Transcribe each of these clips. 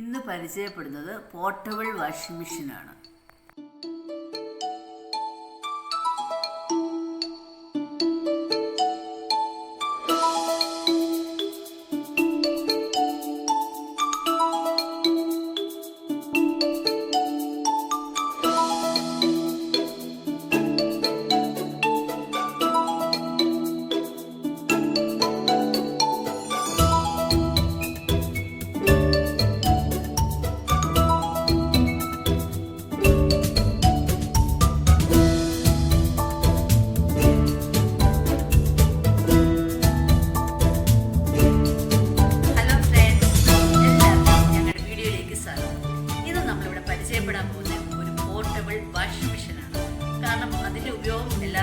ഇന്ന് പരിചയപ്പെടുന്നത് portable washing മെഷീനാണ്.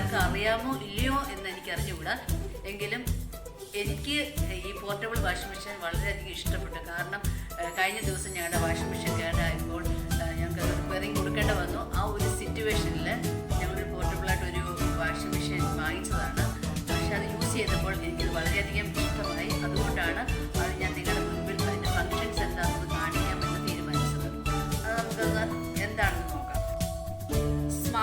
എല്ലാവർക്കും അറിയാമോ ഇല്ലയോ എന്ന് എനിക്ക് അറിഞ്ഞുകൂടാ എങ്കിലും എനിക്ക് ഈ പോർട്ടബിൾ വാഷിംഗ് മെഷീൻ വളരെയധികം ഇഷ്ടപ്പെട്ടു. കാരണം കഴിഞ്ഞ ദിവസം ഞങ്ങളുടെ വാഷിംഗ് മെഷീൻ കേടായപ്പോൾ ഞങ്ങൾക്ക് റിപ്പയറിങ് കൊടുക്കേണ്ട വന്നു. ആ ഒരു സിറ്റുവേഷനിൽ ഞങ്ങളൊരു പോർട്ടബിളായിട്ട് ഒരു വാഷിംഗ് മെഷീൻ വാങ്ങിച്ചതാണ്.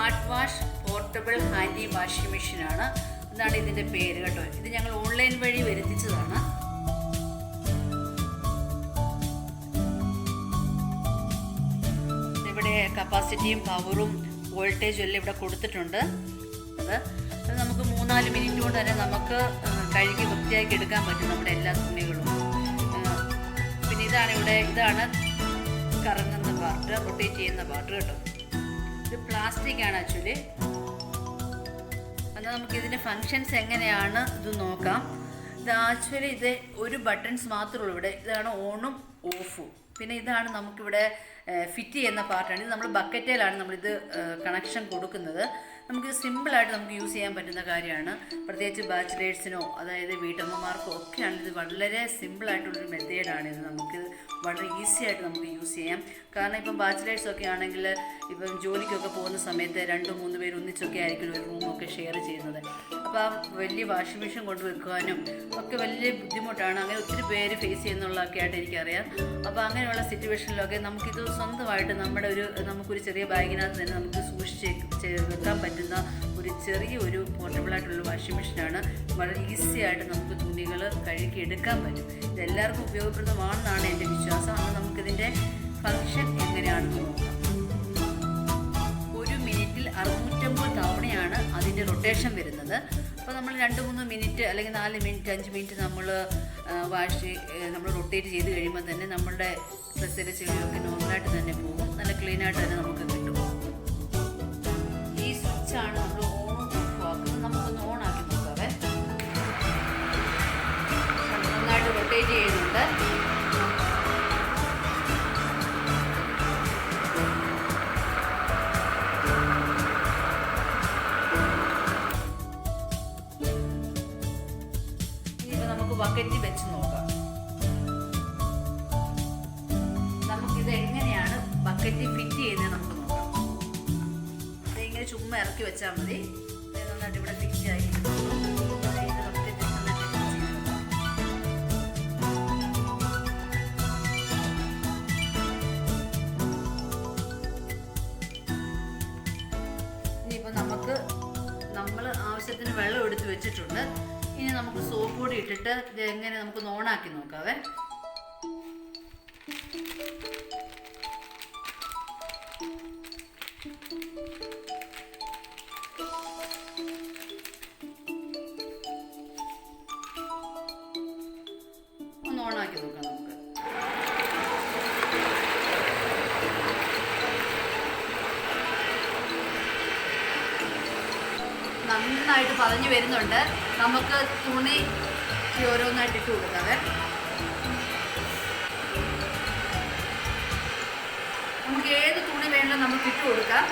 Smart wash portable handy washing machine ആണ് എന്നാണ് ഇതിന്റെ പേര് കേട്ടോ. ഇത് ഞങ്ങൾ ഓൺലൈൻ വഴി വരുത്തിച്ചതാണ്. ഇവിടെ കപ്പാസിറ്റിയും പവറും വോൾട്ടേജും എല്ലാം ഇവിടെ കൊടുത്തിട്ടുണ്ട്. അത് അത് നമുക്ക് മൂന്നാൽ മിനിറ്റ് കൊണ്ട് തന്നെ നമുക്ക് കഴുകി വൃത്തിയാക്കി എടുക്കാൻ പറ്റും നമ്മുടെ എല്ലാ തുണികളും. പിന്നെ ഇതാണ് ഇവിടെ ഇതാണ് കറങ്ങുന്ന പാർട്ട് റൊട്ടേറ്റ് ചെയ്യുന്ന പാർട്ട് കേട്ടോ. ഇത് പ്ലാസ്റ്റിക് ആണ് ആക്ച്വലി എന്നാൽ നമുക്ക് ഇതിന്റെ ഫങ്ഷൻസ് എങ്ങനെയാണ് ഇത് നോക്കാം. ഇത് ആക്ച്വലി ഇത് ഒരു ബട്ടൺസ് മാത്രമേ ഉള്ളൂ ഇവിടെ. ഇതാണ് ഓണും ഓഫും പിന്നെ ഇതാണ് നമുക്കിവിടെ ഫിറ്റ് ചെയ്യുന്ന പാർട്ടാണ് ഇത് നമ്മൾ ബക്കറ്റേലാണ് നമ്മളിത് കണക്ഷൻ കൊടുക്കുന്നത്. നമുക്ക് സിമ്പിളായിട്ട് നമുക്ക് യൂസ് ചെയ്യാൻ പറ്റുന്ന കാര്യമാണ്. പ്രത്യേകിച്ച് ബാച്ചിലേഴ്സിനോ അതായത് വീട്ടമ്മമാർക്കോ ഒക്കെയാണ് ഇത് വളരെ സിമ്പിളായിട്ടുള്ളൊരു മെത്തേഡാണ് ഇത് നമുക്ക് വളരെ ഈസി ആയിട്ട് നമുക്ക് യൂസ് ചെയ്യാം. കാരണം ഇപ്പം ബാച്ചിലേഴ്സൊക്കെ ആണെങ്കിൽ ഇപ്പം ജോലിക്കൊക്കെ പോകുന്ന സമയത്ത് രണ്ട് മൂന്ന് പേര് ഒന്നിച്ചൊക്കെ ആയിരിക്കും ഒരു റൂമൊക്കെ ഷെയർ ചെയ്യുന്നത്. അപ്പോൾ ആ വലിയ വാഷിംഗ് മെഷീൻ കൊണ്ട് വെക്കുവാനും ഒക്കെ വലിയ ബുദ്ധിമുട്ടാണ്. അങ്ങനെ ഒത്തിരി പേര് ഫേസ് ചെയ്യുന്നുള്ളതൊക്കെ ആയിട്ട് എനിക്കറിയാം. അപ്പോൾ അങ്ങനെയുള്ള സിറ്റുവേഷനിലൊക്കെ നമുക്കിത് സ്വന്തമായിട്ട് നമ്മുടെ ഒരു നമുക്കൊരു ചെറിയ ബാഗിനകത്ത് തന്നെ നമുക്ക് സൂക്ഷിച്ച് വെക്കാൻ പറ്റുന്ന ഒരു ചെറിയ ഒരു പോർട്ടബിളായിട്ടുള്ള വാഷിംഗ് മെഷീനാണ് വളരെ ഈസി ആയിട്ട് നമുക്ക് തുണികൾ കഴുകി എടുക്കാൻ പറ്റും. ഇത് എല്ലാവർക്കും ഉപയോഗപ്രദമാണെന്നാണ് എന്റെ വിശ്വാസം. അത് നമുക്കിതിന്റെ ഫങ്ഷൻ എങ്ങനെയാണെന്ന് നോക്കാം. ഒരു മിനിറ്റിൽ അറുന്നൂറ്റമ്പത് തവണയാണ് അതിന്റെ റൊട്ടേഷൻ വരുന്നത്. അപ്പോൾ നമ്മൾ രണ്ട് മൂന്ന് മിനിറ്റ് അല്ലെങ്കിൽ നാല് മിനിറ്റ് അഞ്ച് മിനിറ്റ് നമ്മൾ വാഷ് നമ്മൾ റൊട്ടേറ്റ് ചെയ്ത് കഴിയുമ്പോൾ തന്നെ നമ്മളുടെ ഡ്രസ്സിന്റെ ചെളിയൊക്കെ നോർമലായിട്ട് തന്നെ പോകും. നല്ല ക്ലീനായിട്ട് തന്നെ നമുക്ക് കിട്ടും. ഈ സ്വിച്ചാണ് നന്നായിട്ട് ചെയ്യുന്നുണ്ട്. നമുക്ക് ബക്കറ്റ് വെച്ച് നോക്കാം. നമുക്കിത് എങ്ങനെയാണ് ബക്കറ്റ് ഫിറ്റ് ചെയ്യുന്നത് നമുക്ക് നോക്കാം. ഇത് ഇങ്ങനെ ചുമ്മാ ഇറക്കി വെച്ചാൽ മതി. നന്നായിട്ട് ഇവിടെ ഫിറ്റ് ആയി. നമുക്ക് നമ്മൾ ആവശ്യത്തിന് വെള്ളം എടുത്ത് വെച്ചിട്ടുണ്ട്. ഇനി നമുക്ക് സോപ്പ് പൊടി ഇട്ടിട്ട് ഇത് എങ്ങനെ നമുക്ക് നോണാക്കി നോക്കാവേ. ഒന്ന് നോക്കാം നമുക്ക്. നന്നായിട്ട് പറഞ്ഞു വരുന്നുണ്ട്. നമുക്ക് തുണി ഓരോന്നായിട്ട് ഇട്ട് കൊടുക്കാവേ. നമുക്ക് ഏത് തുണി വേണമെങ്കിലും നമുക്ക് ഇട്ട് കൊടുക്കാം.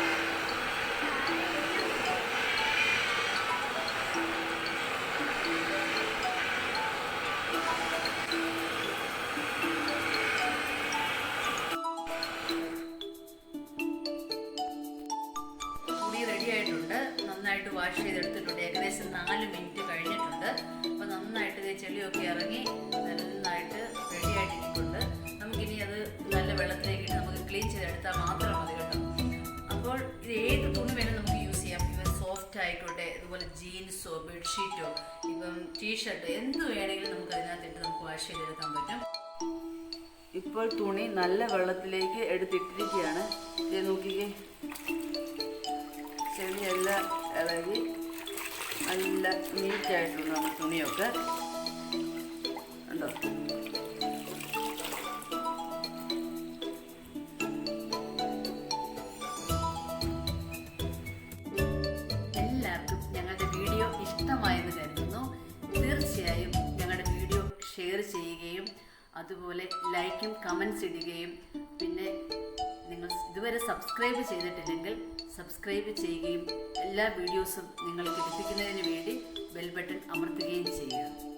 നന്നായിട്ട് വാഷ് ചെയ്തെടുത്തിട്ടുണ്ട്. ഏകദേശം നാല് മിനിറ്റ് കഴിഞ്ഞിട്ടുണ്ട്. അപ്പോൾ നന്നായിട്ട് ചെളിയൊക്കെ ഇറങ്ങി നന്നായിട്ട് റെഡി ആയിട്ടിരിക്കുന്നുണ്ട് നമുക്കിനി അത് നല്ല വെള്ളത്തിലേക്ക് നമുക്ക് ക്ലീൻ ചെയ്തെടുത്താൽ മാത്രം മതി കേട്ടോ. അപ്പോൾ ഇത് ഏത് തുണി വേണം നമുക്ക് യൂസ് ചെയ്യാം. ഇവൻ സോഫ്റ്റ് ആയിക്കോട്ടെ ഇതുപോലെ ജീൻസോ ബെഡ്ഷീറ്റോ ഇപ്പം ടീഷർട്ടോ എന്ത് വേണമെങ്കിലും നമുക്ക് അതിനകത്തിട്ട് നമുക്ക് വാഷ് ചെയ്തെടുക്കാൻ പറ്റും. ഇപ്പോൾ തുണി നല്ല വെള്ളത്തിലേക്ക് എടുത്തിട്ടിരിക്കുകയാണ്. ഇത് നോക്കിക്കേ. ചെളിയെല്ലാം ഇളകി നല്ല നീറ്റായിട്ടുണ്ട് നമ്മുടെ തുണിയൊക്കെ. ഉണ്ടോ എല്ലാവർക്കും ഞങ്ങളുടെ വീഡിയോ കരുതുന്നു. തീർച്ചയായും ഞങ്ങളുടെ വീഡിയോ ഷെയർ ചെയ്യുകയും അതുപോലെ ലൈക്കും കമൻസ് ഇടുകയും പിന്നെ നിങ്ങൾ ഇതുവരെ സബ്സ്ക്രൈബ് ചെയ്തിട്ടില്ലെങ്കിൽ സബ്സ്ക്രൈബ് ചെയ്യുകയും എല്ലാ വീഡിയോസും നിങ്ങൾക്ക് ലഭിക്കുന്നതിന് വേണ്ടി ബെൽ ബട്ടൺ അമർത്തുകയും ചെയ്യുക.